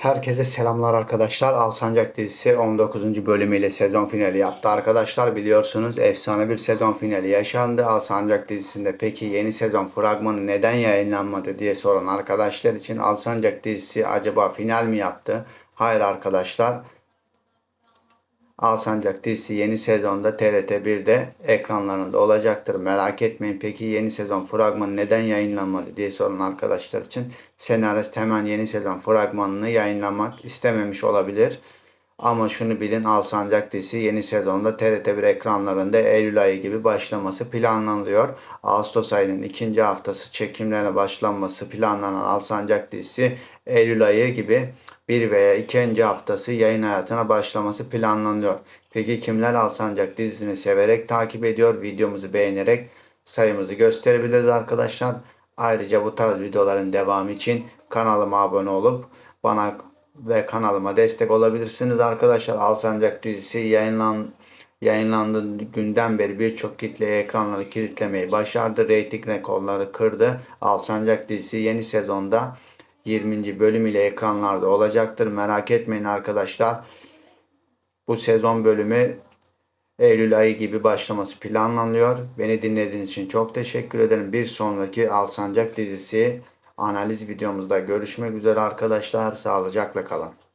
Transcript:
Herkese selamlar arkadaşlar. Alsancak dizisi 19. bölümüyle sezon finali yaptı. Arkadaşlar biliyorsunuz efsane bir sezon finali yaşandı. Alsancak dizisinde peki yeni sezon fragmanı neden yayınlanmadı diye soran arkadaşlar için Alsancak dizisi acaba final mi yaptı? Hayır arkadaşlar. Alsancak dizisi yeni sezonda TRT 1'de ekranlarında olacaktır. Merak etmeyin. Peki yeni sezon fragmanı neden yayınlanmadı diye soran arkadaşlar için senarist hemen yeni sezon fragmanını yayınlamak istememiş olabilir. Ama şunu bilin Alsancak dizisi yeni sezonda TRT1 ekranlarında Eylül ayı gibi başlaması planlanıyor. Ağustos ayının ikinci haftası çekimlerine başlanması planlanan Alsancak dizisi Eylül ayı gibi bir veya ikinci haftası yayın hayatına başlaması planlanıyor. Peki kimler Alsancak dizisini severek takip ediyor? Videomuzu beğenerek sayımızı gösterebiliriz arkadaşlar. Ayrıca bu tarz videoların devamı için kanalıma abone olup bana ve kanalıma destek olabilirsiniz arkadaşlar. Alsancak dizisi yayınlan yayınlandığı günden beri birçok kitleye ekranları kilitlemeyi başardı. Reyting rekorları kırdı. Alsancak dizisi yeni sezonda 20. bölüm ile ekranlarda olacaktır. Merak etmeyin arkadaşlar. Bu sezon bölümü Eylül ayı gibi başlaması planlanıyor. Beni dinlediğiniz için çok teşekkür ederim. Bir sonraki Alsancak dizisi analiz videomuzda görüşmek üzere arkadaşlar. Sağlıcakla kalın.